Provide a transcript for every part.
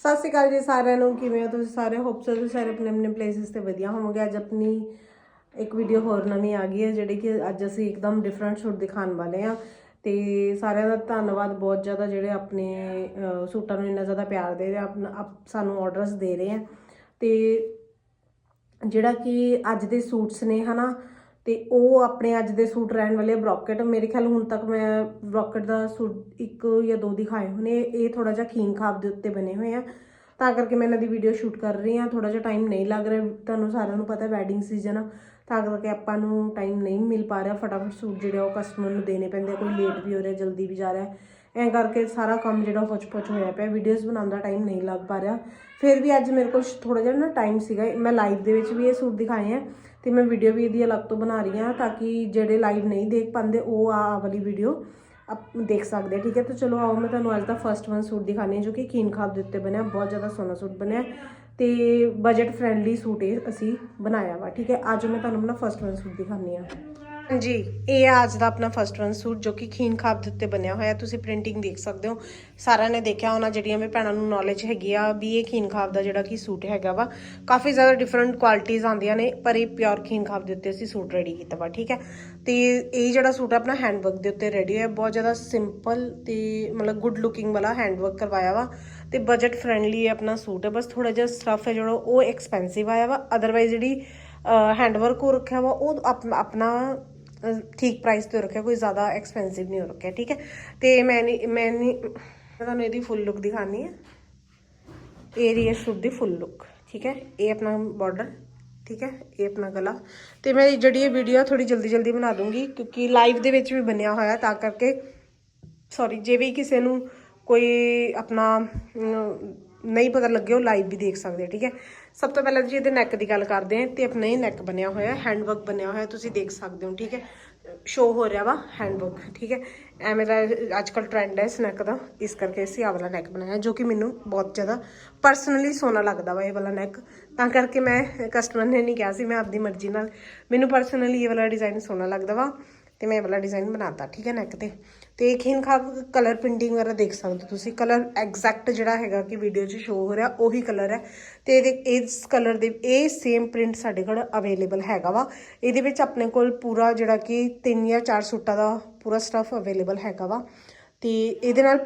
ਸਤਿ ਸ਼੍ਰੀ ਅਕਾਲ ਜੀ ਸਾਰਿਆਂ ਨੂੰ, ਕਿਵੇਂ ਹੋ ਤੁਸੀਂ ਸਾਰੇ? ਹੋਪਸ ਤੁਸੀਂ ਸਾਰੇ ਆਪਣੇ ਆਪਣੇ ਪਲੇਸਿਸ ਤੇ ਵਧੀਆ ਹੋਵੋਗੇ। ਅੱਜ ਆਪਣੀ ਇੱਕ ਵੀਡੀਓ ਹੋਰ ਨਵੀਂ ਆ ਗਈ ਹੈ, ਜਿਹੜੀ ਕਿ ਅੱਜ ਅਸੀਂ ਇੱਕਦਮ ਡਿਫਰੈਂਟ ਸੂਟ ਦਿਖਾਉਣ ਵਾਲੇ ਆ ਤੇ ਸਾਰਿਆਂ ਦਾ ਧੰਨਵਾਦ ਬਹੁਤ ਜ਼ਿਆਦਾ, ਜਿਹੜੇ ਆਪਣੇ ਸੂਟਾਂ ਨੂੰ ਇੰਨਾ ਜ਼ਿਆਦਾ ਪਿਆਰ ਦੇ ਰਹੇ ਆਪਣਾ, ਆਪ- ਸਾਨੂੰ ਆਰਡਰਸ ਦੇ ਰਹੇ ਆ। ਤੇ ਜਿਹੜਾ ਕਿ ਅੱਜ ਦੇ ਸੂਟਸ ਨੇ, ਹਨਾ ਤੇ ਉਹ ਆਪਣੇ ਅੱਜ ਦੇ ਸੂਟ ਰਹਿਣ ਵਾਲੇ ਬ੍ਰੋਕਟ। ਮੇਰੇ ਖਿਆਲ ਹੁਣ ਤੱਕ ਮੈਂ ਬ੍ਰੋਕਟ ਦਾ ਸੂਟ ਇੱਕ ਜਾਂ ਦੋ ਦਿਖਾਏ ਹੋਣੇ ਇਹ ਥੋੜਾ ਜਿਹਾ ਖੀਨ ਖਾਬ ਦੇ ਉੱਤੇ ਬਣੇ ਹੋਏ ਆ। ਤਾਂ ਕਰਕੇ ਮੈਂ ਇਹਨਾਂ ਦੀ ਵੀਡੀਓ ਸ਼ੂਟ ਕਰ ਰਹੀ ਹਾਂ। ਥੋੜਾ ਜਿਹਾ ਟਾਈਮ ਨਹੀਂ ਲੱਗ ਰਿਹਾ। ਤੁਹਾਨੂੰ ਸਾਰਿਆਂ ਨੂੰ ਪਤਾ ਵੈਡਿੰਗ ਸੀਜ਼ਨ ਆ। ਤਾਂ ਕਰਕੇ ਆਪਾਂ ਨੂੰ ਟਾਈਮ ਨਹੀਂ ਮਿਲ ਪਾ ਰਿਹਾ। ਫਟਾਫਟ ਸੂਟ ਜਿਹੜੇ ਆ ਉਹ ਕਸਟਮਰ ਨੂੰ ਦੇਣੇ ਪੈਂਦੇ ਆ। ਕੋਈ ਲੇਟ ਵੀ ਹੋ ਰਿਹਾ, ਜਲਦੀ ਵੀ ਜਾ ਰਿਹਾ। ਐਂ ਕਰਕੇ ਸਾਰਾ ਕੰਮ ਜਿਹੜਾ ਪੁੱਛ-ਪੁੱਛ ਹੋਇਆ ਪਿਆ। ਵੀਡੀਓਜ਼ ਬਣਾਉਣ ਦਾ ਟਾਈਮ ਨਹੀਂ ਲੱਗ ਪਾ ਰਿਹਾ। ਫਿਰ ਵੀ ਅੱਜ ਮੇਰੇ ਕੋਲ ਥੋੜਾ ਜਿਹਾ ਨਾ ਟਾਈਮ ਸੀਗਾ। ਮੈਂ ਲਾਈਵ ਦੇ ਵਿੱਚ ਵੀ ਇਹ ਸੂਟ ਦਿਖਾਏ ਆ। ਤੇ ਮੈਂ ਵੀਡੀਓ ਵੀ ਇਹਦੀ ਅਲੱਗ ਤੋਂ ਬਣਾ ਰਹੀ ਹਾਂ ਤਾਂ ਕਿ ਜਿਹੜੇ ਲਾਈਵ ਨਹੀਂ ਦੇਖ ਪਾਉਂਦੇ, ਉਹ ਆ ਵਾਲੀ ਵੀਡੀਓ ਆਪ ਦੇਖ ਸਕਦੇ ਠੀਕ ਹੈ? ਤਾਂ ਚਲੋ ਆਓ, ਮੈਂ ਤੁਹਾਨੂੰ ਅੱਜ ਦਾ ਫਰਸਟ ਵਨ ਸੂਟ ਦਿਖਾਣੀ ਹਾਂ ਜੋ ਕਿ ਕੀਨ ਖਾਬ ਦੇ ਉੱਤੇ ਬਣਿਆ, ਬਹੁਤ ਜ਼ਿਆਦਾ ਸੋਹਣਾ ਸੂਟ ਬਣਿਆ ਤੇ ਬਜਟ ਫ੍ਰੈਂਡਲੀ ਸੂਟ ਇਹ ਅਸੀਂ ਬਣਾਇਆ ਵਾ, ਠੀਕ ਹੈ? ਅੱਜ ਮੈਂ ਤੁਹਾਨੂੰ ਆਪਣਾ ਫਰਸਟ ਵਨ ਸੂਟ ਦਿਖਾਣੀ ਆ ਹਾਂਜੀ, ਇਹ ਆ ਅੱਜ ਦਾ ਆਪਣਾ ਫਰਸਟ ਵਨ ਸੂਟ ਜੋ ਕਿ ਖੀਨ ਖਾਬ ਦੇ ਉੱਤੇ ਬਣਿਆ ਹੋਇਆ। ਤੁਸੀਂ ਪ੍ਰਿੰਟਿੰਗ ਦੇਖ ਸਕਦੇ ਹੋ। ਸਾਰਿਆਂ ਨੇ ਦੇਖਿਆ ਹੋਣਾ ਜਿਹੜੀਆਂ ਵੀ ਭੈਣਾਂ ਨੂੰ ਨੌਲੇਜ ਹੈਗੀ ਆ ਵੀ ਇਹ ਖੀਨ ਖਾਬ ਦਾ ਜਿਹੜਾ ਕਿ ਸੂਟ ਹੈਗਾ ਵਾ, ਕਾਫੀ ਜ਼ਿਆਦਾ ਡਿਫਰੈਂਟ ਕੁਆਲਿਟੀਆਂ ਆਉਂਦੀਆਂ ਨੇ, ਪਰ ਇਹ ਪਿਓਰ ਖੀਨ ਖਾਬ ਦੇ ਉੱਤੇ ਅਸੀਂ ਸੂਟ ਰੈਡੀ ਕੀਤਾ ਵਾ, ਠੀਕ ਹੈ? ਤੇ ਇਹ ਜਿਹੜਾ ਸੂਟ ਆਪਣਾ ਹੈਂਡਵਰਕ ਦੇ ਉੱਤੇ ਰੈਡੀ ਹੋਇਆ, ਬਹੁਤ ਜ਼ਿਆਦਾ ਸਿੰਪਲ ਤੇ ਮਤਲਬ ਗੁੱਡ ਲੁਕਿੰਗ ਵਾਲਾ ਹੈਂਡਵਰਕ ਕਰਵਾਇਆ ਵਾ ਤੇ ਬਜਟ ਫ੍ਰੈਂਡਲੀ ਆਪਣਾ ਸੂਟ ਹੈ। ਬਸ ਥੋੜਾ ਜਿਹਾ ਸਟਫ ਹੈ ਜਿਹੜਾ ਉਹ ਐਕਸਪੈਂਸਿਵ ਆਇਆ ਵਾ ਅਦਰਵਾਈਜ਼ ਜਿਹੜੀ ਹੈਂਡਵਰਕ ਹੋ ਰੱਖਿਆ ਵਾ, ਉਹ ਆਪਣਾ ਠੀਕ ਪ੍ਰਾਈਸ ਤੇ ਰੱਖਿਆ, ਕੋਈ ਜ਼ਿਆਦਾ ਐਕਸਪੈਂਸਿਵ ਨਹੀਂ ਹੋ ਰੱਖਿਆ, ਠੀਕ ਹੈ? ਤੇ ਮੈਂ ਨਹੀਂ ਮੈਂ ਨਹੀਂ ਮੈਂ ਤੁਹਾਨੂੰ ਇਹਦੀ ਫੁੱਲ ਲੁੱਕ ਦਿਖਾਣੀ ਹੈ ਇਹ ਰਹੀ ਹੈ ਸੂਟ ਦੀ ਫੁੱਲ ਲੁੱਕ ਠੀਕ ਹੈ? ਇਹ ਆਪਣਾ ਬਾਰਡਰ ਠੀਕ ਹੈ? ਇਹ ਆਪਣਾ ਗਲਾ। ਤੇ ਮੈਂ ਜਿਹੜੀ ਇਹ ਵੀਡੀਓ ਥੋੜੀ ਜਲਦੀ ਜਲਦੀ ਬਣਾ ਦੂੰਗੀ, ਕਿਉਂਕਿ ਲਾਈਵ ਦੇ ਵਿੱਚ ਵੀ ਬਣਿਆ ਹੋਇਆ ਤਾਂ ਕਰਕੇ ਸੌਰੀ ਜੇ ਵੀ ਕਿਸੇ ਨੂੰ ਕੋਈ ਆਪਣਾ ਨਹੀਂ ਪਤਾ ਲੱਗੇ, ਉਹ ਲਾਈਵ ਵੀ ਦੇਖ ਸਕਦੇ ਠੀਕ ਹੈ? ਸਭ ਤੋਂ ਪਹਿਲਾਂ ਜੀ ਇਹਦੇ ਨੈਕ ਦੀ ਗੱਲ ਕਰਦੇ ਹਾਂ ਤੇ ਆਪਣਾ ਇਹ ਨੈਕ ਬਣਿਆ ਹੋਇਆ ਹੈਂਡ ਵਰਕ ਬਣਿਆ ਹੋਇਆ, ਤੁਸੀਂ ਦੇਖ ਸਕਦੇ ਹੋ, ਠੀਕ ਹੈ? ਸ਼ੋ ਹੋ ਰਿਹਾ ਵਾ ਹੈਂਡ ਵਰਕ ਠੀਕ ਹੈ? ਐਵੇਂ ਦਾ ਅੱਜ ਕੱਲ ਟ੍ਰੈਂਡ ਹੈ ਇਸ ਨੈਕ ਦਾ, ਇਸ ਕਰਕੇ ਅਸੀਂ ਆਹ ਵਾਲਾ ਨੈਕ ਬਣਾਇਆ, ਜੋ ਕਿ ਮੈਨੂੰ ਬਹੁਤ ਜ਼ਿਆਦਾ ਪਰਸਨਲੀ ਸੋਹਣਾ ਲੱਗਦਾ ਵਾ ਇਹ ਵਾਲਾ ਨੈਕ ਤਾਂ ਕਰਕੇ ਮੈਂ ਕਸਟਮਰ ਨੇ ਨਹੀਂ ਕਿਹਾ ਸੀ, ਮੈਂ ਆਪਦੀ ਮਰਜ਼ੀ ਨਾਲ, ਮੈਨੂੰ ਪਰਸਨਲੀ ਇਹ ਵਾਲਾ ਡਿਜ਼ਾਈਨ ਸੋਹਣਾ ਲੱਗਦਾ ਵਾ। ਤੇ ਮੈਂ ਇਹ ਵਾਲਾ ਡਿਜ਼ਾਈਨ ਬਣਾਤਾ, ਠੀਕ ਹੈ ਨੈਕ ਤੇ। ਤੇ ਖੀਨ ਖਾਬ ਕਲਰ ਪ੍ਰਿੰਟਿੰਗ ਵਗੈਰਾ ਦੇਖ ਸਕਦੇ ਹੋ ਤੁਸੀਂ। ਕਲਰ ਐਗਜ਼ੈਕਟ ਜਿਹੜਾ ਹੈਗਾ ਕਿ ਵੀਡੀਓ 'ਚ ਸ਼ੋ ਹੋ ਰਿਹਾ, ਉਹੀ ਕਲਰ ਹੈ। ਤੇ ਇਹਦੇ ਇਸ ਕਲਰ ਦੇ, ਇਹ ਸੇਮ ਪ੍ਰਿੰਟ ਸਾਡੇ ਕੋਲ ਅਵੇਲੇਬਲ ਹੈਗਾ ਵਾ। ਇਹਦੇ ਵਿੱਚ ਆਪਣੇ ਕੋਲ ਪੂਰਾ ਜਿਹੜਾ ਕਿ ਤਿੰਨ ਜਾਂ ਚਾਰ ਸੂਟਾਂ ਦਾ ਪੂਰਾ ਸਟਫ ਅਵੇਲੇਬਲ ਹੈਗਾ ਵਾ। ਤੇ ਇਹਦੇ ਨਾਲ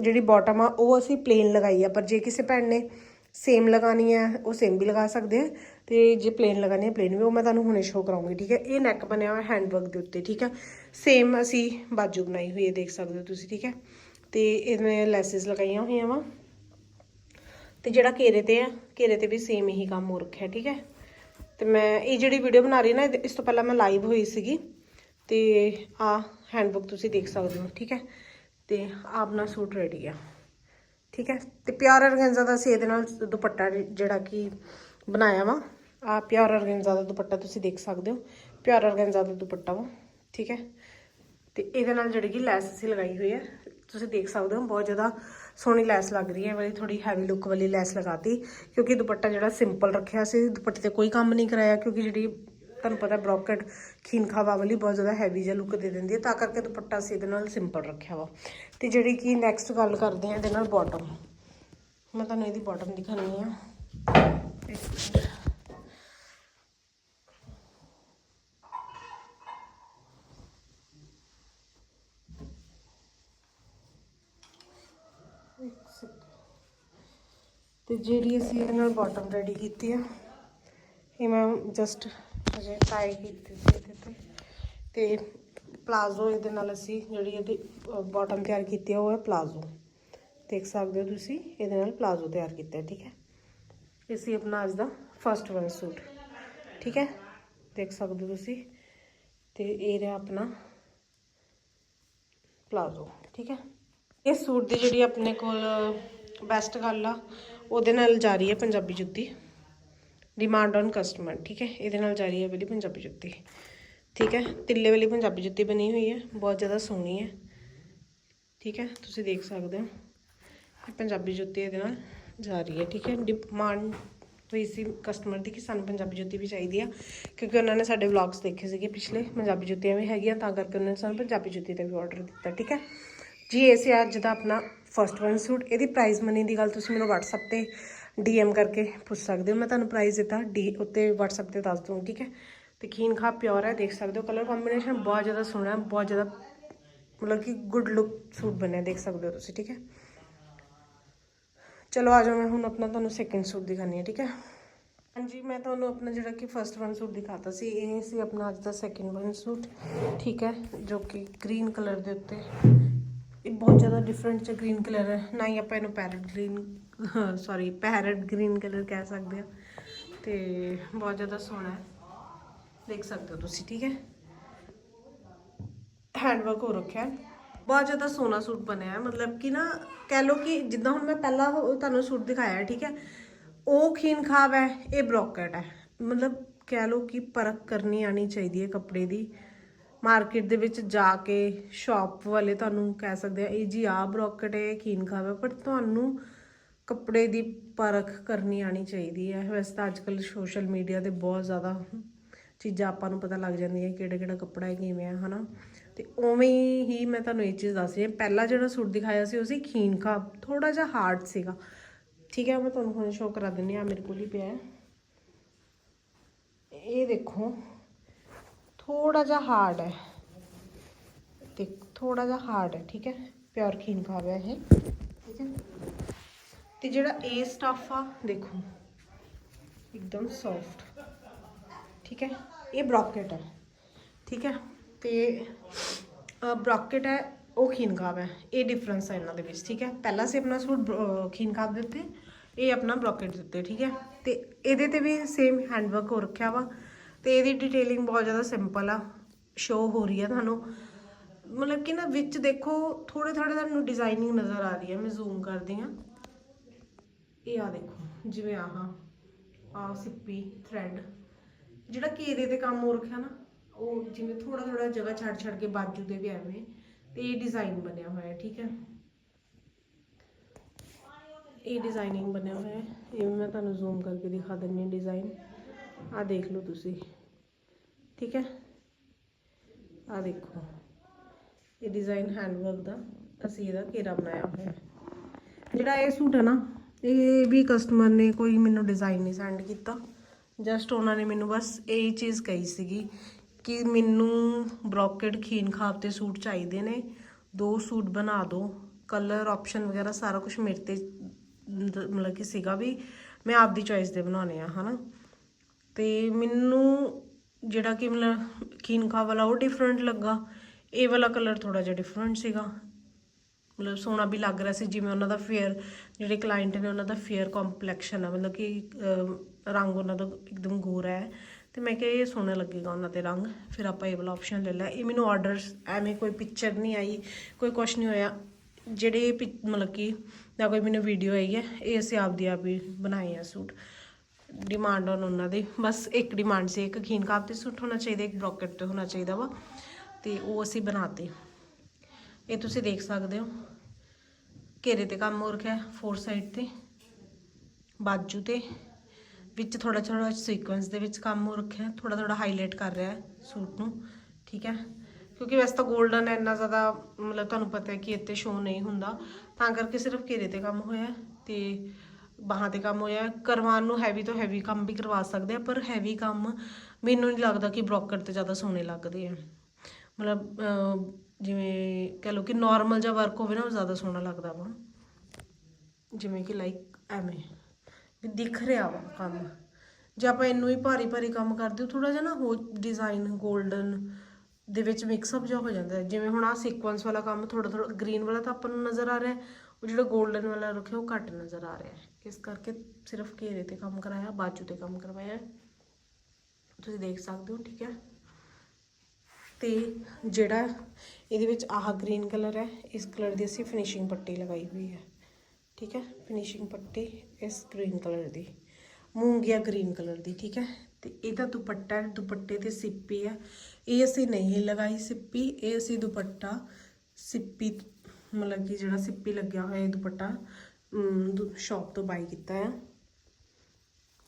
ਜਿਹੜੀ ਬਾਟਮ ਆ, ਉਹ ਅਸੀਂ ਪਲੇਨ ਲਗਾਈ ਆ। ਪਰ ਜੇ ਕਿਸੇ ਭੈਣ ਨੇ ਸੇਮ ਲਗਾਣੀ ਹੈ, ਉਹ ਸੇਮ ਵੀ ਲਗਾ ਸਕਦੇ ਆ ਤੇ ਜੇ ਪਲੇਨ ਲਗਾਣੀ ਹੈ ਪਲੇਨ ਵੀ, ਉਹ ਮੈਂ ਤੁਹਾਨੂੰ ਹੁਣੇ ਸ਼ੋਅ ਕਰਾਉਂਗੀ, ਠੀਕ ਹੈ? ਇਹ ਨੈਕ ਬਣਿਆ ਹੋਇਆ ਹੈਂਡਵਰਕ ਦੇ ਉੱਤੇ, ਠੀਕ ਹੈ? ਸੇਮ ਅਸੀਂ ਬਾਜੂ ਬਣਾਈ ਹੋਈ ਹੈ, ਦੇਖ ਸਕਦੇ ਹੋ ਤੁਸੀਂ, ਠੀਕ ਹੈ? ਤੇ ਇਹਨੇ ਲੈਸਸ ਲਗਾਈਆਂ ਹੋਈਆਂ ਵਾ। ਤੇ ਜਿਹੜਾ ਘੇਰੇ ਤੇ ਆ ਘੇਰੇ ਤੇ ਵੀ ਸੇਮ ਇਹੀ ਕੰਮ ਹੋ ਰੱਖਿਆ, ਠੀਕ ਹੈ? ਤੇ ਮੈਂ ਇਹ ਜਿਹੜੀ ਵੀਡੀਓ ਬਣਾ ਰਹੀ ਨਾ ਇਹਦੇ- ਇਸ ਤੋਂ ਪਹਿਲਾਂ ਮੈਂ ਲਾਈਵ ਹੋਈ ਸੀਗੀ। ਤੇ ਆ ਹੈਂਡਬੁੱਕ ਤੁਸੀਂ ਦੇਖ ਸਕਦੇ ਹੋ, ਠੀਕ ਹੈ? ਤੇ ਆਪਣਾ ਸੂਟ ਰੈਡੀ ਆ। ਠੀਕ ਹੈ? ਤੇ ਪਿਓਰ ਔਰਗੈਂਜ਼ਾ ਦਾ ਅਸੀਂ ਇਹਦੇ ਨਾਲ ਦੁਪੱਟਾ ਜਿਹੜਾ ਕਿ ਬਣਾਇਆ ਵਾ। ਆ ਪਿਓਰ ਔਰਗੈਂਜ਼ਾ ਦਾ ਦੁਪੱਟਾ ਤੁਸੀਂ ਦੇਖ ਸਕਦੇ ਹੋ। ਪਿਓਰ ਔਰਗੈਂਜ਼ਾ ਦਾ ਦੁਪੱਟਾ ਵਾ, ਠੀਕ ਹੈ? ਤੇ ਇਹਦੇ ਨਾਲ ਜਿਹੜੀ ਕਿ ਲੈਸ ਅਸੀਂ ਲਗਾਈ ਹੋਈ ਹੈ, ਤੁਸੀਂ ਦੇਖ ਸਕਦੇ ਹੋ, ਬਹੁਤ ਜ਼ਿਆਦਾ ਸੋਹਣੀ ਲੈਸ ਲੱਗ ਰਹੀ ਹੈ ਇਹ ਵਾਲੀ ਥੋੜੀ ਹੈਵੀ ਲੁੱਕ ਵਾਲੀ ਲੈਸ ਲਗਾਤੀ, ਕਿਉਂਕਿ ਦੁਪੱਟਾ ਜਿਹੜਾ ਸਿੰਪਲ ਰੱਖਿਆ ਸੀ, ਦੁਪੱਟੇ ਤੇ ਕੋਈ ਕੰਮ ਨਹੀਂ ਕਰਾਇਆ, ਕਿਉਂਕਿ ਜਿਹੜੀ ਤੁਹਾਨੂੰ ਪਤਾ ਬ੍ਰੋਕਟ ਖੀਨ ਖਾਵਾ ਵਾਲੀ ਬਹੁਤ ਜ਼ਿਆਦਾ ਹੈਵੀ ਜਿਹਾ ਲੁੱਕ ਦੇ ਦਿੰਦੀ ਹੈ, ਤਾਂ ਕਰਕੇ ਦੁਪੱਟਾ ਅਸੀਂ ਇਹਦੇ ਨਾਲ ਸਿੰਪਲ ਰੱਖਿਆ ਵਾ। ਤੇ ਜਿਹੜੀ ਕਿ ਨੈਕਸਟ ਗੱਲ ਕਰਦੇ ਹਾਂ ਇਹਦੇ ਨਾਲ ਬਾਟਮ ਮੈਂ ਤੁਹਾਨੂੰ ਇਹਦੀ ਬਾਟਮ ਦਿਖਾਣੀ ਆ ਇੱਕ ਤੇ ਜਿਹੜੀ ਅਸੀਂ ਇਹਦੇ ਨਾਲ ਬਾਟਮ ਰੈਡੀ ਕੀਤੀ ਆ, ਇਹ ਮੈਂ ਜਸਟ ਅਜੇ ਟਾਈ ਕੀਤੀ ਸੀ ਇਹਦੇ ਤੇ। ਤੇ ਪਲਾਜ਼ੋ ਇਹਦੇ ਨਾਲ ਅਸੀਂ ਜਿਹੜੀ ਇਹਦੀ ਬਾਟਮ ਤਿਆਰ ਕੀਤੀ ਆ, ਉਹ ਹੈ ਪਲਾਜ਼ੋ। ਦੇਖ ਸਕਦੇ ਹੋ ਤੁਸੀਂ, ਇਹਦੇ ਨਾਲ ਪਲਾਜ਼ੋ ਤਿਆਰ ਕੀਤਾ ਠੀਕ ਹੈ? ਇਹ ਸੀ ਆਪਣਾ ਅੱਜ ਦਾ ਫਰਸਟ ਵਨ ਸੂਟ ਠੀਕ ਹੈ? ਦੇਖ ਸਕਦੇ ਹੋ ਤੁਸੀਂ, ਤੇ ਇਹ ਰਿਹਾ ਆਪਣਾ ਪਲਾਜ਼ੋ, ਠੀਕ ਹੈ? ਇਹ ਸੂਟ ਦੀ ਜਿਹੜੀ ਆਪਣੇ ਕੋਲ ਬੈਸਟ ਗੱਲ ਆ, ਉਹਦੇ ਨਾਲ ਜਾ ਰਹੀ ਹੈ ਪੰਜਾਬੀ ਜੁੱਤੀ। ਡਿਮਾਂਡ ਔਨ ਕਸਟਮਰ ਠੀਕ ਹੈ ਇਹਦੇ ਨਾਲ ਜਾ ਰਹੀ ਹੈ ਵਾਲੀ ਪੰਜਾਬੀ ਜੁੱਤੀ ਠੀਕ ਹੈ ਤਿੱਲੇ ਵਾਲੀ ਪੰਜਾਬੀ ਜੁੱਤੀ ਬਣੀ ਹੋਈ ਹੈ ਬਹੁਤ ਜ਼ਿਆਦਾ ਸੋਹਣੀ ਹੈ ਠੀਕ ਹੈ ਤੁਸੀਂ ਦੇਖ ਸਕਦੇ ਹੋ ਪੰਜਾਬੀ ਜੁੱਤੀ ਇਹਦੇ ਨਾਲ ਜਾ ਰਹੀ ਹੈ ਠੀਕ ਹੈ ਡਿਮਾਂਡ ਹੋਈ ਸੀ ਕਸਟਮਰ ਦੀ ਕਿ ਸਾਨੂੰ ਪੰਜਾਬੀ ਜੁੱਤੀ ਵੀ ਚਾਹੀਦੀ ਆ ਕਿਉਂਕਿ ਉਹਨਾਂ ਨੇ ਸਾਡੇ ਵਲੌਗਸ ਦੇਖੇ ਸੀਗੇ ਪਿਛਲੇ ਪੰਜਾਬੀ ਜੁੱਤੀਆਂ ਵੀ ਹੈਗੀਆਂ ਤਾਂ ਕਰਕੇ ਉਹਨਾਂ ਨੇ ਸਾਨੂੰ ਪੰਜਾਬੀ ਜੁੱਤੀ ਦਾ ਵੀ ਆਰਡਰ ਦਿੱਤਾ, ਠੀਕ ਹੈ? ਜੀ, ਇਹ ਸੀ ਅੱਜ ਦਾ ਆਪਣਾ ਫਰਸਟ ਵਨ ਸੂਟ ਇਹਦੀ ਪ੍ਰਾਈਸ ਮਨੀ ਦੀ ਗੱਲ ਤੁਸੀਂ ਮੈਨੂੰ WhatsApp ਤੇ DM ਕਰਕੇ ਪੁੱਛ ਸਕਦੇ ਹੋ। ਮੈਂ ਤੁਹਾਨੂੰ ਪ੍ਰਾਈਸ ਦਿੱਤਾ। ਡੀ ਉੱਤੇ WhatsApp ਤੇ ਦੱਸ ਦੂੰਗੀ ਠੀਕ ਹੈ? ਤੇ ਖੀਨ ਖਾ ਪਿਓਰ ਹੈ, ਦੇਖ ਸਕਦੇ ਹੋ। ਕਲਰ ਕੰਬੀਨੇਸ਼ਨ ਬਹੁਤ ਜ਼ਿਆਦਾ ਸੋਹਣਾ ਹੈ, ਬਹੁਤ ਜ਼ਿਆਦਾ ਮਤਲਬ ਕਿ ਗੁੱਡ ਲੁੱਕ ਸੂਟ ਬਣਿਆ, ਦੇਖ ਸਕਦੇ ਹੋ ਤੁਸੀਂ, ਠੀਕ ਹੈ? ਚਲੋ, ਆ ਜਾਓ। ਮੈਂ ਹੁਣ ਆਪਣਾ ਤੁਹਾਨੂੰ ਸੈਕਿੰਡ ਸੂਟ ਦਿਖਾਣੀ ਹੈ, ਠੀਕ ਹੈ? ਹਾਂਜੀ, ਮੈਂ ਤੁਹਾਨੂੰ ਆਪਣਾ ਜਿਹੜਾ ਕਿ ਫਰਸਟ ਵਨ ਸੂਟ ਦਿਖਾਤਾ ਸੀ, ਇਹ ਸੀ ਆਪਣਾ ਅੱਜ ਦਾ ਸੈਕਿੰਡ ਵਨ ਸੂਟ, ਠੀਕ ਹੈ? ਜੋ ਕਿ ਗ੍ਰੀਨ ਕਲਰ ਦੇ ਉੱਤੇ। ਇਹ ਬਹੁਤ ਜ਼ਿਆਦਾ ਡਿਫਰੈਂਟ ਚ ਗ੍ਰੀਨ ਕਲਰ ਹੈ। ਨਾ ਹੀ ਆਪਾਂ ਇਹਨੂੰ parrot green sorry, parrot green colour ਕਹਿ ਸਕਦੇ ਆ। ਤੇ ਬਹੁਤ ਜ਼ਿਆਦਾ ਸੋਹਣਾ ਹੈ। ਦੇਖ ਸਕਦੇ ਹੋ ਤੁਸੀਂ, ਠੀਕ ਹੈ? ਹੈਂਡਵਰਕ ਹੋ ਰੱਖਿਆ ਬਹੁਤ ਜ਼ਿਆਦਾ ਸੋਹਣਾ ਸੂਟ ਬਣਿਆ ਮਤਲਬ ਕਿ ਨਾ, ਕਹਿ ਲਓ ਕਿ ਜਿੱਦਾਂ ਹੁਣ ਮੈਂ ਪਹਿਲਾਂ ਤੁਹਾਨੂੰ ਸੂਟ ਦਿਖਾਇਆ, ਠੀਕ ਹੈ? ਉਹ ਖੀਨ ਖਾਬ ਹੈ, ਇਹ ਬ੍ਰੋਕਟ ਹੈ। ਮਤਲਬ ਕਹਿ ਲਓ ਕਿ ਪਰਖ ਕਰਨੀ ਆਣੀ ਚਾਹੀਦੀ ਹੈ ਕੱਪੜੇ ਦੀ। ਮਾਰਕੀਟ ਦੇ ਵਿੱਚ ਜਾ ਕੇ ਸ਼ਾਪ ਵਾਲੇ ਤੁਹਾਨੂੰ ਕਹਿ ਸਕਦੇ ਆ, ਇਹ ਜੀ ਆ ਬ੍ਰੋਕਟ ਹੈ, ਇਹ ਖੀਨ ਖਾਬ ਹੈ। ਪਰ ਤੁਹਾਨੂੰ ਕੱਪੜੇ ਦੀ ਪਰਖ ਕਰਨੀ ਆਣੀ ਚਾਹੀਦੀ ਹੈ। ਵੈਸੇ ਤਾਂ ਅੱਜਕੱਲ ਸੋਸ਼ਲ ਮੀਡੀਆ ਤੇ ਬਹੁਤ ਜ਼ਿਆਦਾ ਚੀਜ਼ਾਂ ਆਪਾਂ ਨੂੰ ਪਤਾ ਲੱਗ ਜਾਂਦੀਆਂ ਕਿਹੜਾ ਕਿਹੜਾ ਕੱਪੜਾ ਹੈ, ਕਿਵੇਂ ਆ ਹਨਾ? ਤੇ ਉਵੇਂ ਹੀ ਮੈਂ ਤੁਹਾਨੂੰ ਇਹ ਚੀਜ਼ ਦੱਸ ਰਹੀ ਹਾਂ। ਪਹਿਲਾ ਜਿਹੜਾ ਸੂਟ ਦਿਖਾਇਆ ਸੀ, ਉਹ ਸੀ ਖੀਨ ਖਾਬ ਥੋੜਾ ਜਿਹਾ ਹਾਰਡ ਸੀਗਾ। ਠੀਕ ਹੈ, ਮੈਂ ਤੁਹਾਨੂੰ ਹੁਣ ਸ਼ੋਅ ਕਰਾ ਦਿੰਨੀ ਆ ਮੇਰੇ ਕੋਲ ਹੀ ਪਿਆ ਹੈ। ਇਹ ਦੇਖੋ ਥੋੜਾ ਜਿਹਾ ਹਾਰਡ ਹੈ। ਤੇ ਥੋੜਾ ਜਿਹਾ ਹਾਰਡ ਹੈ, ਠੀਕ ਹੈ? ਪਿਓਰ ਖੀਨ ਖਾਬ ਹੈ ਇਹ। ਠੀਕ ਹੈ? ਤੇ ਜਿਹੜਾ ਇਹ ਸਟੱਫ ਆ, ਦੇਖੋ। ਇੱਕਦਮ ਸੌਫਟ ਠੀਕ ਹੈ? ਇਹ ਬ੍ਰੋਕਟ ਹੈ। ਠੀਕ ਹੈ? ਤੇ ਬ੍ਰੋਕਟ ਹੈ, ਉਹ ਖੀਨਕਾਬ ਹੈ। ਇਹ ਡਿਫਰੈਂਸ ਹੈ ਇਹਨਾਂ ਦੇ ਵਿੱਚ। ਠੀਕ ਹੈ? ਪਹਿਲਾਂ ਸੀ ਆਪਣਾ ਸੂਟ ਖੀਨਕਾਬ ਦੇ ਉੱਤੇ ਇਹ ਆਪਣਾ ਬ੍ਰੋਕਟ ਦਿੱਤੇ। ਠੀਕ ਹੈ? ਤੇ ਇਹਦੇ ਤੇ ਵੀ ਸੇਮ ਹੈਂਡਵਰਕ ਹੋ ਰੱਖਿਆ ਵਾ। ਤੇ ਇਹਦੀ ਡਿਟੇਲਿੰਗ ਬਹੁਤ ਜ਼ਿਆਦਾ ਸਿੰਪਲ ਆ। ਸ਼ੋ ਹੋ ਰਹੀ ਆ ਤੁਹਾਨੂੰ। ਮਤਲਬ ਕਿ ਨਾ ਵਿੱਚ ਦੇਖੋ ਥੋੜੇ ਥੋੜੇ ਤੁਹਾਨੂੰ ਡਿਜ਼ਾਈਨਿੰਗ ਨਜ਼ਰ ਆ ਰਹੀ ਹੈ। ਮੈਂ ਜ਼ੂਮ ਕਰਦੀ ਹਾਂ। ਇਹ ਆ ਦੇਖੋ, ਜਿਵੇਂ ਆਹ ਆ ਸਿੱਪੀ ਥ੍ਰੈਡ ਜਿਹੜਾ ਘੇਰੇ ਤੇ ਕੰਮ ਹੋ ਰੱਖਿਆ ਨਾ, ਉਹ ਜਿਵੇਂ ਥੋੜਾ ਥੋੜਾ ਜਗ੍ਹਾ ਛੱਡ ਛੱਡ ਕੇ ਬਾਜੂ ਦੇ ਵੀ ਐਵੇਂ, ਤੇ ਇਹ ਡਿਜ਼ਾਈਨ ਬਣਿਆ ਹੋਇਆ ਹੈ, ਠੀਕ ਹੈ। ਇਹ ਡਿਜ਼ਾਈਨਿੰਗ ਬਣਿਆ ਹੋਇਆ ਹੈ, ਇਹ ਵੀ ਮੈਂ ਤੁਹਾਨੂੰ ਜ਼ੂਮ ਕਰਕੇ ਦਿਖਾ ਦਿੰਨੀ ਹਾਂ ਡਿਜ਼ਾਈਨ ਆ ਦੇਖ ਲਓ ਤੁਸੀਂ, ਠੀਕ ਹੈ। ਆ ਦੇਖੋ, ਇਹ ਡਿਜ਼ਾਈਨ ਹੈਂਡਵਰਕ ਦਾ ਅਸੀਂ ਇਹਦਾ ਘੇਰਾ ਬਣਾਇਆ ਹੋਇਆ ਜਿਹੜਾ ਇਹ ਸੂਟ ਹੈ ਨਾ ਇਹ ਵੀ ਕਸਟਮਰ ਨੇ ਕੋਈ ਮੈਨੂੰ ਡਿਜ਼ਾਈਨ ਨਹੀਂ ਸੈਂਡ ਕੀਤਾ। ਜਸਟ ਉਹਨਾਂ ਨੇ ਮੈਨੂੰ ਬਸ ਇਹ ਚੀਜ਼ ਕਹੀ ਸੀਗੀ ਕਿ ਮੈਨੂੰ ਬ੍ਰੋਕਟ ਖੀਨ ਖਾਬ ਤੇ ਸੂਟ ਚਾਹੀਦੇ ਨੇ। ਦੋ ਸੂਟ ਬਣਾ ਦਿਓ ਕਲਰ ਆਪਸ਼ਨ ਵਗੈਰਾ ਸਾਰਾ ਕੁਝ ਮੇਰੇ ਤੇ ਮਤਲਬ ਕਿ ਸੀਗਾ ਵੀ ਮੈਂ ਆਪਦੀ ਚੋਇਸ ਦੇ ਬਣਾਉਣੇ ਆ, ਹਨਾ। ਤੇ ਮੈਨੂੰ ਜਿਹੜਾ ਕਿ ਮਤਲਬ ਖੀਨ ਖਾਬ ਵਾਲਾ ਉਹ ਡਿਫਰੈਂਟ ਲੱਗਾ। ਇਹ ਵਾਲਾ ਕਲਰ ਥੋੜਾ ਜਿਹਾ ਡਿਫਰੈਂਟ ਸੀਗਾ। ਮਤਲਬ ਸੋਹਣਾ ਵੀ ਲੱਗ ਰਿਹਾ ਸੀ, ਜਿਵੇਂ ਉਹਨਾਂ ਦਾ ਫੇਅਰ ਜਿਹੜੇ ਕਲਾਇੰਟ ਨੇ ਉਹਨਾਂ ਦਾ ਫੇਅਰ ਕੰਪਲੈਕਸ਼ਨ ਆ, ਮਤਲਬ ਕਿ ਰੰਗ ਉਹਨਾਂ ਦਾ ਇੱਕਦਮ ਗੋਰਾ ਹੈ। ਤੇ ਮੈਂ ਕਿਹਾ ਇਹ ਸੋਹਣਾ ਲੱਗੇਗਾ ਉਹਨਾਂ ਤੇ ਰੰਗ, ਫਿਰ ਆਪਾਂ ਇਹ ਵਾਲਾ ਆਪਸ਼ਨ ਲੈ ਲਿਆ। ਇਹ ਮੈਨੂੰ ਆਰਡਰ ਐਵੇਂ ਕੋਈ ਪਿਕਚਰ ਨਹੀਂ ਆਈ, ਕੋਈ ਕੁਛ ਨਹੀਂ ਹੋਇਆ। ਜਿਹੜੇ ਪਿਕ- ਮਤਲਬ ਕਿ ਨਾ ਕੋਈ ਮੈਨੂੰ ਵੀਡੀਓ ਆਈ ਹੈ, ਇਹ ਅਸੀਂ ਆਪਦੀ ਆਪ ਹੀ ਬਣਾਏ ਆ ਸੂਟ। ਡਿਮਾਂਡ ਔਨ ਉਹਨਾਂ ਦੀ, ਬਸ ਇੱਕ ਡਿਮਾਂਡ ਸੀ, ਇੱਕ ਖੀਨ ਕਾਪ ਤੇ ਸੂਟ ਹੋਣਾ ਚਾਹੀਦਾ, ਇੱਕ ਬ੍ਰੋਕਟ ਤੇ ਹੋਣਾ ਚਾਹੀਦਾ ਵਾ। ਤੇ ਉਹ ਅਸੀਂ ਬਣਾਤੇ। ਇਹ ਤੁਸੀਂ ਦੇਖ ਸਕਦੇ ਹੋ। ਘੇਰੇ ਤੇ ਕੰਮ ਹੋ ਰੱਖਿਆ ਫੋਰ ਸਾਈਡ ਤੇ, ਬਾਜੂ ਤੇ, ਵਿੱਚ ਥੋੜਾ ਥੋੜਾ ਸੀਕੁਐਂਸ ਦੇ ਵਿੱਚ ਕੰਮ ਹੋ ਰੱਖਿਆ ਥੋੜਾ ਥੋੜਾ ਹਾਈਲਾਈਟ ਕਰ ਰਿਹਾ ਸੂਟ ਨੂੰ, ਠੀਕ ਹੈ। ਕਿਉਂਕਿ ਵੈਸੇ ਤਾਂ 골ਡਨ ਇੰਨਾ ਜ਼ਿਆਦਾ ਮਤਲਬ ਤੁਹਾਨੂੰ ਪਤਾ ਹੈ ਕਿ ਇੱਥੇ ਸ਼ੋ ਨਹੀਂ ਹੁੰਦਾ, ਤਾਂ ਕਰਕੇ ਸਿਰਫ ਘੇਰੇ ਤੇ ਕੰਮ ਹੋਇਆ ਹੈ ਤੇ ਬਾਹਾਂ ਤੇ ਕੰਮ ਹੋਇਆ ਹੈ। ਕਰਵਾਉਣ ਨੂੰ ਹੈਵੀ ਤੋਂ ਹੈਵੀ ਕੰਮ ਵੀ ਕਰਵਾ ਸਕਦੇ ਆ, ਪਰ ਹੈਵੀ ਕੰਮ ਮੈਨੂੰ ਨਹੀਂ ਲੱਗਦਾ ਕਿ ਬ੍ਰੋਕਰ ਤੇ ਜ਼ਿਆਦਾ ਸੋਹਣੇ ਲੱਗਦੇ ਆ। ਮਤਲਬ ਜਿਵੇਂ ਕਹ ਲਓ ਕਿ ਨਾਰਮਲ ਜਿਹਾ ਵਰਕ ਹੋਵੇ ਨਾ, ਉਹ ਜ਼ਿਆਦਾ ਸੋਹਣਾ ਲੱਗਦਾ ਵਾ। ਜਿਵੇਂ ਕਿ ਲਾਈਕ ਐਵੇਂ ਵੀ ਦਿਖ ਰਿਹਾ ਵਾ ਕੰਮ। ਜੇ ਆਪਾਂ ਇਹਨੂੰ ਹੀ ਭਾਰੀ ਭਾਰੀ ਕੰਮ ਕਰਦੇ ਹੋ ਥੋੜਾ ਜਿਹਾ ਨਾ ਹੋ ਡਿਜ਼ਾਈਨ 골ਡਨ ਦੇ ਵਿੱਚ ਮਿਕਸ ਅਪ ਜਿਹਾ ਹੋ ਜਾਂਦਾ ਜਿਵੇਂ ਹੁਣ ਆ ਸੀਕੁਐਂਸ ਵਾਲਾ ਕੰਮ ਥੋੜਾ ਥੋੜਾ ਗ੍ਰੀਨ ਵਾਲਾ ਤਾਂ ਆਪਾਂ ਨੂੰ ਨਜ਼ਰ ਆ ਰਿਹਾ ਉਹ ਜਿਹੜਾ 골ਡਨ ਵਾਲਾ ਰੱਖਿਆ ਉਹ ਘੱਟ ਨਜ਼ਰ ਆ ਰਿਹਾ ਇਸ ਕਰਕੇ ਸਿਰਫ ਘੇਰੇ ਤੇ ਕੰਮ ਕਰਾਇਆ, ਬਾਜੂ ਤੇ ਕੰਮ ਕਰਵਾਇਆ। ਤੁਸੀਂ ਦੇਖ ਸਕਦੇ ਹੋ, ਠੀਕ ਹੈ। ਤੇ ਜਿਹੜਾ ਇਹਦੇ ਵਿੱਚ ਆਹ ਗ੍ਰੀਨ ਕਲਰ ਹੈ, ਇਸ ਕਲਰ ਦੀ ਅਸੀਂ ਫਿਨਿਸ਼ਿੰਗ ਪੱਟੀ ਲਗਾਈ ਹੋਈ ਹੈ। ਠੀਕ ਹੈ? ਫਿਨਿਸ਼ਿੰਗ ਪੱਟੀ ਇਸ ਗ੍ਰੀਨ ਕਲਰ ਦੀ। ਮੂੰਗੀਆ ਗ੍ਰੀਨ ਕਲਰ ਦੀ, ਠੀਕ ਹੈ? ਤੇ ਇਹਦਾ ਦੁਪੱਟਾ ਹੈ ਦੁਪੱਟੇ ਤੇ ਸਿੱਪੀ ਹੈ। ਇਹ ਅਸੀਂ ਨਹੀਂ ਲਗਾਈ ਸਿੱਪੀ, ਇਹ ਅਸੀਂ ਦੁਪੱਟਾ, ਸਿੱਪੀ, ਮਤਲਬ ਕਿ ਜਿਹੜਾ ਸਿੱਪੀ ਲੱਗਿਆ ਹੋਇਆ ਇਹ ਦੁਪੱਟਾ ਸ਼ਾਪ ਤੋਂ ਬਾਈ ਕੀਤਾ ਹੈ।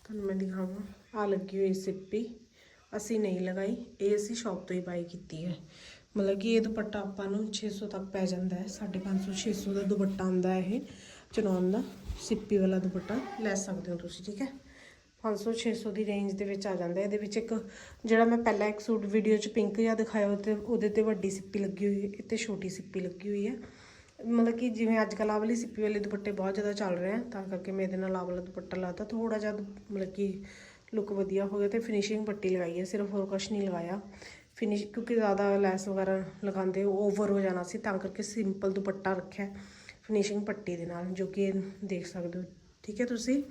ਤੁਹਾਨੂੰ ਮੈਂ ਦਿਖਾਵਾਂ। ਆ ਲੱਗੀ ਹੋਈ ਸਿੱਪੀ। ਅਸੀਂ ਨਹੀਂ ਲਗਾਈ, ਇਹ ਅਸੀਂ ਸ਼ਾਪ ਤੋਂ ਹੀ ਬਾਈ ਕੀਤੀ ਹੈ। ਮਤਲਬ ਕਿ ਇਹ ਦੁਪੱਟਾ ਆਪਾਂ ਨੂੰ 600 ਤੱਕ ਪੈ ਜਾਂਦਾ ਹੈ 550 600 ਦਾ ਦੁਪੱਟਾ ਆਉਂਦਾ ਹੈ ਇਹ ਚਨੌਨ ਦਾ, ਸਿੱਪੀ ਵਾਲਾ ਦੁਪੱਟਾ, ਲੈ ਸਕਦੇ ਹੋ ਤੁਸੀਂ, ਠੀਕ ਹੈ? 500 600 ਦੀ ਰੇਂਜ ਦੇ ਵਿੱਚ ਆ ਜਾਂਦਾ ਇਹਦੇ ਵਿੱਚ ਇੱਕ, ਜਿਹੜਾ ਮੈਂ ਪਹਿਲਾਂ ਇੱਕ ਸੂਟ ਵੀਡੀਓ 'ਚ ਪਿੰਕ ਜਿਹਾ ਦਿਖਾਇਆ ਉਹ ਤੇ, ਉਹਦੇ ਤੇ ਵੱਡੀ ਸਿੱਪੀ ਲੱਗੀ ਹੋਈ ਹੈ 'ਤੇ ਛੋਟੀ ਸਿੱਪੀ ਲੱਗੀ ਹੋਈ ਹੈ। ਮਤਲਬ ਕਿ ਜਿਵੇਂ ਅੱਜ ਕੱਲ੍ਹ ਆਹ ਵਾਲੀ ਸਿੱਪੀ ਵਾਲੇ ਦੁਪੱਟੇ ਬਹੁਤ ਜ਼ਿਆਦਾ ਚੱਲ ਰਹੇ ਆ ਤਾਂ ਕਰਕੇ ਮੈਂ ਇਹਦੇ ਨਾਲ ਆਹ ਵਾਲਾ ਦੁਪੱਟਾ ਲਾਤਾ ਥੋੜਾ ਜਿਹਾ ਮਤਲਬ ਕਿ ਲੁੱਕ ਵਧੀਆ ਹੋ ਗਿਆ ਤੇ ਫਿਨਿਸ਼ਿੰਗ ਪੱਟੀ ਲਗਾਈ ਹੈ, ਸਿਰਫ ਹੋਰ ਕੁਛ ਨਹੀਂ ਲਗਾਇਆ। ਫਿਨਿਸ਼ ਕਿਉਂਕਿ ਜ਼ਿਆਦਾ ਲੈਸ ਵਗੈਰਾ ਲਗਾਉਂਦੇ ਓਵਰ ਹੋ ਜਾਣਾ ਸੀ, ਤਾਂ ਕਰਕੇ ਸਿੰਪਲ ਦੁਪੱਟਾ ਰੱਖਿਆ ਫਿਨਿਸ਼ਿੰਗ ਪੱਟੀ ਦੇ ਨਾਲ, ਜੋ ਕਿ ਦੇਖ ਸਕਦੇ ਹੋ। ਠੀਕ ਹੈ ਤੁਸੀਂ?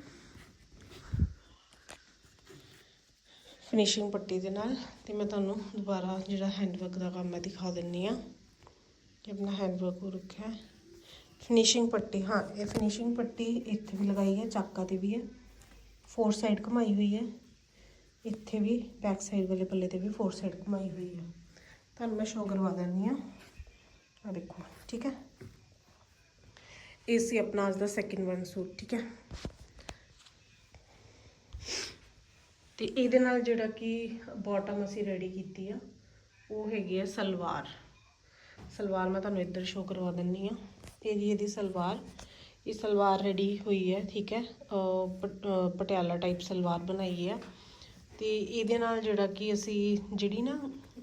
ਫਿਨਿਸ਼ਿੰਗ ਪੱਟੀ ਦੇ ਨਾਲ, ਤੇ ਮੈਂ ਤੁਹਾਨੂੰ ਦੁਬਾਰਾ ਜਿਹੜਾ ਹੈਂਡਵਰਕ ਦਾ ਕੰਮ ਹੈ ਦਿਖਾ ਦਿੰਨੀ ਆ ਕਿ ਆਪਣਾ ਹੈਂਡਵਰਕ ਉਹ ਰੱਖਿਆ ਫਿਨਿਸ਼ਿੰਗ ਪੱਟੀ, ਹਾਂ, ਇਹ ਫਿਨਿਸ਼ਿੰਗ ਪੱਟੀ ਇੱਥੇ ਵੀ ਲਗਾਈ ਹੈ, ਚਾਕਾ ਤੇ ਵੀ ਹੈ। ਫੋਰ ਸਾਈਡ ਘੁਮਾਈ ਹੋਈ ਹੈ। ਇੱਥੇ ਵੀ ਬੈਕ ਸਾਈਡ ਵਾਲੇ ਪੱਲੇ ਤੇ ਵੀ ਫੋਰ ਸਾਈਡ ਘੁਮਾਈ ਹੋਈ ਹੈ। ਤੁਹਾਨੂੰ ਮੈਂ ਸ਼ੋਅ ਕਰਵਾ ਦਿੰਦੀ ਆ ਆ ਦੇਖੋ, ਠੀਕ ਹੈ? ਇਹ ਸੀ ਆਪਣਾ ਅੱਜ ਦਾ ਸੈਕਿੰਡ ਵਨ ਸੂਟ ਠੀਕ ਹੈ? ਤੇ ਇਹਦੇ ਨਾਲ ਜਿਹੜਾ ਕਿ ਬਾਟਮ ਅਸੀਂ ਰੈਡੀ ਕੀਤੀ ਆ, ਉਹ ਹੈਗੀ ਆ ਸਲਵਾਰ। ਸਲਵਾਰ ਮੈਂ ਤੁਹਾਨੂੰ ਇੱਧਰ ਸ਼ੋਅ ਕਰਵਾ ਦਿੰਨੀ ਆ ਇਹ ਜੀ ਇਹਦੀ ਸਲਵਾਰ ਇਹ ਸਲਵਾਰ ਰੈਡੀ ਹੋਈ ਹੈ, ਠੀਕ ਹੈ। ਪਟ- ਪਟਿਆਲਾ ਟਾਈਪ ਸਲਵਾਰ ਬਣਾਈ ਹੈ। ਤੇ ਇਹਦੇ ਨਾਲ ਜਿਹੜਾ ਕਿ ਅਸੀਂ ਜਿਹੜੀ ਨਾ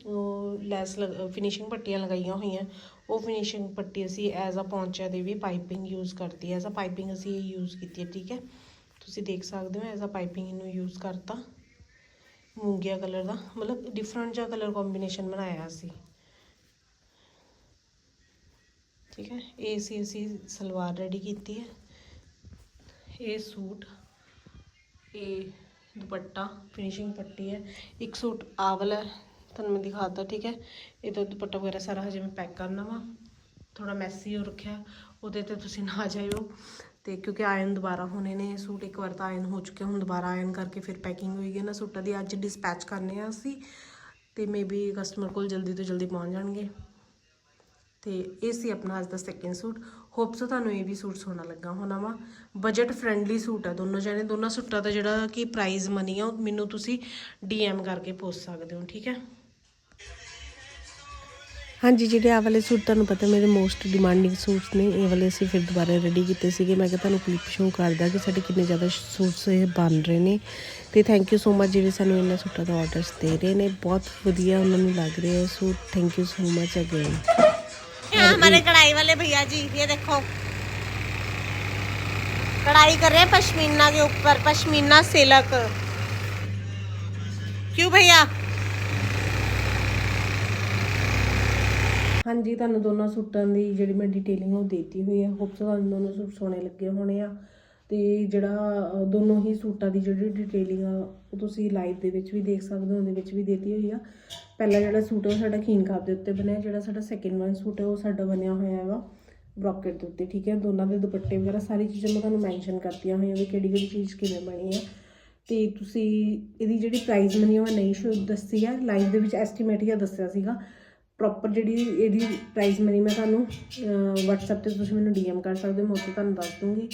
ਉਹ ਲੈਸ ਫਿਨਿਸ਼ਿੰਗ ਪੱਟੀਆਂ ਲਗਾਈਆਂ ਹੋਈਆਂ, ਉਹ ਫਿਨਿਸ਼ਿੰਗ ਪੱਟੀ ਅਸੀਂ ਐਜ਼ ਅ ਪੌਂਚਾ ਦੇ ਵੀ ਪਾਈਪਿੰਗ ਯੂਜ਼ ਕਰਦੀ ਹੈ। ਐਜ਼ ਅ ਪਾਈਪਿੰਗ ਅਸੀਂ ਇਹ ਯੂਜ਼ ਕੀਤੀ ਹੈ, ਠੀਕ ਹੈ। ਤੁਸੀਂ ਦੇਖ ਸਕਦੇ ਹੋ ਐਜ਼ ਅ ਪਾਈਪਿੰਗ ਇਹਨੂੰ ਯੂਜ਼ ਕਰਤਾ। ਮੂੰਗੀਆ ਕਲਰ ਦਾ, ਮਤਲਬ ਡਿਫਰੈਂਟ ਜਿਹਾ ਕਲਰ ਕੰਬੀਨੇਸ਼ਨ ਬਣਾਇਆ ਅਸੀਂ। ਠੀਕ ਹੈ ਇਹ ਸੀ ਅਸੀਂ ਸਲਵਾਰ ਰੈਡੀ ਕੀਤੀ ਹੈ। ਇਹ ਸੂਟ ਇਹ ਦੁਪੱਟਾ ਫਿਨਿਸ਼ਿੰਗ ਪੱਟੀ ਹੈ। ਇੱਕ ਸੂਟ ਆਵਲ ਹੈ, ਤੁਹਾਨੂੰ ਮੈਂ ਦਿਖਾਤਾ ਠੀਕ ਹੈ। ਇਹ ਤੋਂ ਦੁਪੱਟਾ ਵਗੈਰਾ ਸਾਰਾ ਹਜੇ ਮੈਂ ਪੈਕ ਕਰਨਾ ਵਾ। ਥੋੜਾ ਮੈਸੀ ਹੋ ਰੱਖਿਆ ਉਹਦੇ ਤੇ ਤੁਸੀਂ ਨਾ ਜਾਇਓ। ਤੇ ਕਿਉਂਕਿ ਆਇਨ ਦੁਬਾਰਾ ਹੋਣੇ ਨੇ ਸੂਟ ਇੱਕ ਵਾਰ ਤਾਂ ਆਇਨ ਹੋ ਚੁੱਕੇ ਹੁਣ ਦੁਬਾਰਾ ਆਇਨ ਕਰਕੇ ਫਿਰ ਪੈਕਿੰਗ ਹੋਏਗੀ ਨਾ ਸੂਟਾਂ ਦੀ। ਅੱਜ ਡਿਸਪੈਚ ਕਰਨੇ ਆ ਅਸੀਂ ਤੇ ਮੇਬੀ ਕਸਟਮਰ ਕੋਲ ਜਲਦੀ ਤੋਂ ਜਲਦੀ ਪਹੁੰਚ ਜਾਣਗੇ। ਤੇ ਇਹ ਸੀ ਆਪਣਾ ਅੱਜ ਦਾ ਸੈਕਿੰਡ ਸੂਟ ਹੋਪਸ ਤੁਹਾਨੂੰ ਇਹ ਵੀ ਸੂਟ ਸੋਹਣਾ ਲੱਗਾ ਹੋਣਾ ਵਾ। ਬਜਟ ਫ੍ਰੈਂਡਲੀ ਸੂਟ ਆ, ਦੋਨੋਂ ਜਣੇ, ਦੋਨਾਂ ਸੂਟਾਂ ਦਾ ਜਿਹੜਾ ਕਿ ਪ੍ਰਾਈਸ ਮਨੀ ਆ, ਉਹ ਮੈਨੂੰ ਤੁਸੀਂ ਡੀਐਮ ਕਰਕੇ ਪੁੱਛ ਸਕਦੇ ਹੋ, ਠੀਕ ਹੈ? ਹਾਂਜੀ, ਜਿਹੜੇ ਆ ਵਾਲੇ ਸੂਟ ਤੁਹਾਨੂੰ ਪਤਾ ਮੇਰੇ ਮੋਸਟ ਡਿਮਾਂਡਿੰਗ ਸੂਟਸ ਨੇ, ਇਹ ਵਾਲੇ ਅਸੀਂ ਫਿਰ ਦੁਬਾਰਾ ਰੈਡੀ ਕੀਤੇ ਸੀਗੇ। ਮੈਂ ਕਿਹਾ ਤੁਹਾਨੂੰ ਕਲਿੱਪ ਸ਼ੋਅ ਕਰਦਾ ਕਿ ਸਾਡੇ ਕਿੰਨੇ ਜ਼ਿਆਦਾ ਸੂਟਸ ਇਹ ਬਣ ਰਹੇ ਨੇ। ਤੇ ਥੈਂਕ ਯੂ ਸੋ ਮਚ ਜਿਹੜੇ ਸਾਨੂੰ ਇਹਨਾਂ ਸੂਟਾਂ ਦਾ ਆਰਡਰਸ ਦੇ ਰਹੇ ਨੇ। ਬਹੁਤ ਵਧੀਆ ਉਹਨਾਂ ਨੂੰ ਲੱਗ ਰਿਹਾ suit thank you so much again यहाँ हमारे कढ़ाई वाले भैया जी ये देखो कढ़ाई कर रहे हैं पश्मीना के ऊपर पश्मीना सिलक क्यों भैया ਹਾਂਜੀ ਤੁਹਾਨੂੰ ਦੋਨਾਂ ਸੂਟਾਂ ਦੀ ਜਿਹੜੀ ਮੈਂ ਡਿਟੇਲਿੰਗ ਉਹ ਦੇਤੀ ਹੋਈ ਹੈ ਹੋਪਸ ਤੁਹਾਨੂੰ ਦੋਨੋਂ ਸੂਟ ਸੋਹਣੇ ਲੱਗੇ ਹੋਣੇ ਆ ਅਤੇ ਜਿਹੜਾ ਦੋਨੋਂ ਹੀ ਸੂਟਾਂ ਦੀ ਜਿਹੜੀ ਡਿਟੇਲਿੰਗ ਆ ਉਹ ਤੁਸੀਂ ਲਾਈਵ ਦੇ ਵਿੱਚ ਵੀ ਦੇਖ ਸਕਦੇ ਹੋ ਉਹਦੇ ਵਿੱਚ ਵੀ ਦੇਤੀ ਹੋਈ ਆ। ਪਹਿਲਾ ਜਿਹੜਾ ਸੂਟ ਹੈ ਉਹ ਸਾਡਾ ਖੀਨ ਖਾਬ ਦੇ ਉੱਤੇ ਬਣਿਆ ਜਿਹੜਾ ਸਾਡਾ ਸੈਕਿੰਡ ਵਨ ਸੂਟ ਹੈ ਉਹ ਸਾਡਾ ਬਣਿਆ ਹੋਇਆ ਵਾ ਬ੍ਰੋਕਟ ਦੇ ਉੱਤੇ ਠੀਕ ਹੈ? ਦੋਨਾਂ ਦੇ ਦੁਪੱਟੇ ਵਗੈਰਾ ਸਾਰੀ ਚੀਜ਼ਾਂ ਮੈਂ ਤੁਹਾਨੂੰ ਮੈਂਸ਼ਨ ਕਰਤੀਆਂ ਹੋਈਆਂ ਵੀ ਕਿਹੜੀ ਕਿਹੜੀ ਚੀਜ਼ ਕਿਵੇਂ ਬਣੀ ਆ। ਤੇ ਤੁਸੀਂ ਇਹਦੀ ਜਿਹੜੀ ਪ੍ਰਾਈਸ ਮਨੀ ਉਹ ਮੈਂ ਨਹੀਂ ਸ਼ੋ ਦੱਸੀ ਹੈ ਲਾਈਵ ਦੇ ਵਿੱਚ ਐਸਟੀਮੇਟ ਹੀ ਦੱਸਿਆ ਸੀਗਾ। ਪ੍ਰੋਪਰ ਜਿਹੜੀ ਇਹਦੀ ਪ੍ਰਾਈਸ ਮਨੀ ਮੈਂ ਤੁਹਾਨੂੰ ਅਹ, WhatsApp ਤੇ ਤੁਸੀਂ ਮੈਨੂੰ DM ਕਰ ਸਕਦੇ ਹੋ ਮੈਂ ਉੱਥੇ ਤੁਹਾਨੂੰ ਦੱਸ ਦੂੰਗੀ।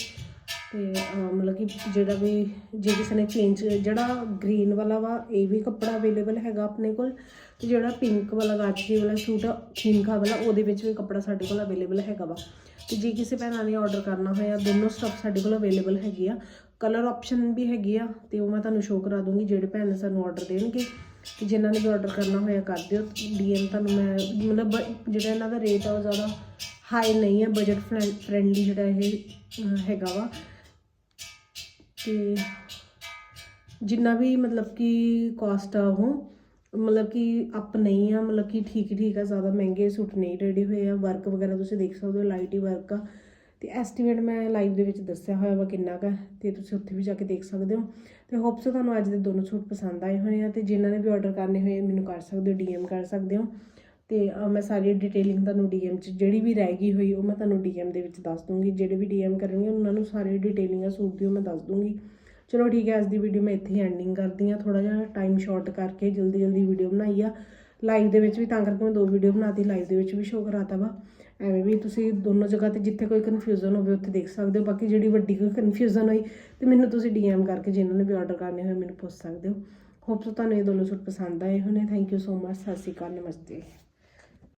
ਤੇ ਮਤਲਬ ਕਿ ਜਿਹੜਾ ਵੀ, ਜੇ ਕਿਸੇ ਨੇ ਚੇਂਜ ਜਿਹੜਾ ਗ੍ਰੀਨ ਵਾਲਾ ਵਾ, ਇਹ ਵੀ ਕੱਪੜਾ ਅਵੇਲੇਬਲ ਹੈਗਾ ਆਪਣੇ ਕੋਲ। ਤੇ ਜਿਹੜਾ ਪਿੰਕ ਵਾਲਾ ਗਾਜਰੀ ਵਾਲਾ ਸੂਟ ਆ ਖੀਨਖਾ ਵਾਲਾ, ਉਹਦੇ ਵਿੱਚ ਵੀ ਕੱਪੜਾ ਸਾਡੇ ਕੋਲ ਅਵੇਲੇਬਲ ਹੈਗਾ ਵਾ। ਤੇ ਜੇ ਕਿਸੇ ਭੈਣਾਂ ਨੇ ਆਰਡਰ ਕਰਨਾ ਹੋਇਆ, ਦੋਨੋਂ ਸਟਾਕ ਸਾਡੇ ਕੋਲ ਅਵੇਲੇਬਲ ਹੈਗੀ ਆ। ਕਲਰ ਆਪਸ਼ਨ ਵੀ ਹੈਗੀ ਆ, ਤੇ ਉਹ ਮੈਂ ਤੁਹਾਨੂੰ ਸ਼ੋਅ ਕਰਾ ਦੂੰਗੀ, ਜਿਹੜੇ ਭੈਣ ਨੇ ਸਾਨੂੰ ਆਰਡਰ ਦੇਣਗੇ। ਤੇ ਜਿਨ੍ਹਾਂ ਨੇ ਵੀ ਆਰਡਰ ਕਰਨਾ ਹੋਇਆ, ਕਰ ਦਿਓ। ਡੀਐਮ ਤੁਹਾਨੂੰ ਮੈਂ, ਮਤਲਬ ਬ- ਜਿਹੜਾ ਇਹਨਾਂ ਦਾ ਰੇਟ ਆ, ਉਹ ਜ਼ਿਆਦਾ ਹਾਈ ਨਹੀਂ ਹੈ ਬਜਟ ਫ੍ਰੈਂਡਲੀ ਜਿਹੜਾ ਇਹ ਹੈਗਾ ਵਾ। ਤੇ ਜਿੰਨਾ ਵੀ ਮਤਲਬ ਕਿ ਕਾਸਟ ਆ ਉਹ, ਮਤਲਬ ਕਿ ਅਪ ਨਹੀਂ ਆ, ਮਤਲਬ ਕਿ ਠੀਕ ਠੀਕ ਆ, ਜ਼ਿਆਦਾ ਮਹਿੰਗੇ ਸੂਟ ਨਹੀਂ ਰੈਡੀ ਹੋਏ ਆ ਵਰਕ ਵਗੈਰਾ ਤੁਸੀਂ ਦੇਖ ਸਕਦੇ ਹੋ ਲਾਈਟ ਹੀ ਵਰਕ ਆ। ਤੇ ਐਸਟੀਮੇਟ ਮੈਂ ਲਾਈਵ ਦੇ ਵਿੱਚ ਦੱਸਿਆ ਹੋਇਆ ਵਾ ਕਿੰਨਾ ਕੁ ਹੈ ਤੇ ਤੁਸੀਂ ਉੱਥੇ ਵੀ ਜਾ ਕੇ ਦੇਖ ਸਕਦੇ ਹੋ। ਤੇ ਹੋਪਸ ਤੁਹਾਨੂੰ ਅੱਜ ਦੇ ਦੋਨੋਂ ਸੂਟ ਪਸੰਦ ਆਏ ਹੋਣੇ ਆ, ਤੇ ਜਿਨ੍ਹਾਂ ਨੇ ਵੀ ਆਰਡਰ ਕਰਨੇ ਹੋਏ ਮੈਨੂੰ ਕਰ ਸਕਦੇ ਹੋ ਡੀਐਮ ਕਰ ਸਕਦੇ ਹੋ। ਤੇ ਮੈਂ ਸਾਰੀ ਡਿਟੇਲਿੰਗ ਤੁਹਾਨੂੰ ਡੀਐਮ 'ਚ ਜਿਹੜੀ ਵੀ ਰਹਿ ਗਈ ਹੋਈ, ਉਹ ਮੈਂ ਤੁਹਾਨੂੰ ਡੀਐਮ ਦੇ ਵਿੱਚ ਦੱਸ ਦੂੰਗੀ। ਜਿਹੜੇ ਵੀ ਡੀਐਮ ਕਰਨਗੇ, ਉਹਨਾਂ ਨੂੰ ਸਾਰੀ ਡਿਟੇਲਿੰਗ ਆ ਸੂਟ ਦੀ ਉਹ ਮੈਂ ਦੱਸ ਦੂੰਗੀ। ਚਲੋ ਠੀਕ ਹੈ, ਅੱਜ ਦੀ ਵੀਡੀਓ ਮੈਂ ਇੱਥੇ ਹੀ ਐਂਡਿੰਗ ਕਰਦੀ ਹਾਂ। ਥੋੜਾ ਜਿਹਾ ਟਾਈਮ ਸ਼ਾਰਟ ਕਰਕੇ ਜਲਦੀ ਜਲਦੀ ਵੀਡੀਓ ਬਣਾਈ ਆ। ਲਾਈਵ ਦੇ ਵਿੱਚ ਵੀ ਤਾਂ ਕਰਕੇ ਮੈਂ ਦੋ ਵੀਡੀਓ ਬਣਾਤੀ। ਲਾਈਵ ਦੇ ਵਿੱਚ ਵੀ ਸ਼ੋਅ ਕਰਾਤਾ ਵਾ। ਐਵੇਂ ਵੀ ਤੁਸੀਂ ਦੋਨੋਂ ਜਗ੍ਹਾ ਤੇ ਜਿੱਥੇ ਕੋਈ ਕਨਫਿਊਜ਼ਨ ਹੋਵੇ, ਉੱਥੇ ਦੇਖ ਸਕਦੇ ਹੋ। ਬਾਕੀ ਜਿਹੜੀ ਵੱਡੀ ਕੋਈ ਕਨਫਿਊਜ਼ਨ ਹੋਈ, ਤੇ ਮੈਨੂੰ ਤੁਸੀਂ ਡੀਐਮ ਕਰਕੇ ਜਿਨ੍ਹਾਂ ਨੇ ਵੀ ਆਰਡਰ ਕਰਨੇ ਹੋਏ, ਮੈਨੂੰ ਪੁੱਛ ਸਕਦੇ ਹੋ। ਹੋਪਸ ਤੁਹਾਨੂੰ ਇਹ ਦੋਨੋਂ ਸੂਟ ਪਸੰਦ ਆਏ ਹੋਣੇ। ਥੈਂਕ ਯੂ ਸੋ ਮਚ ਸਤਿ ਸ਼੍ਰੀ ਅਕਾਲ। ਨਮਸਤੇ।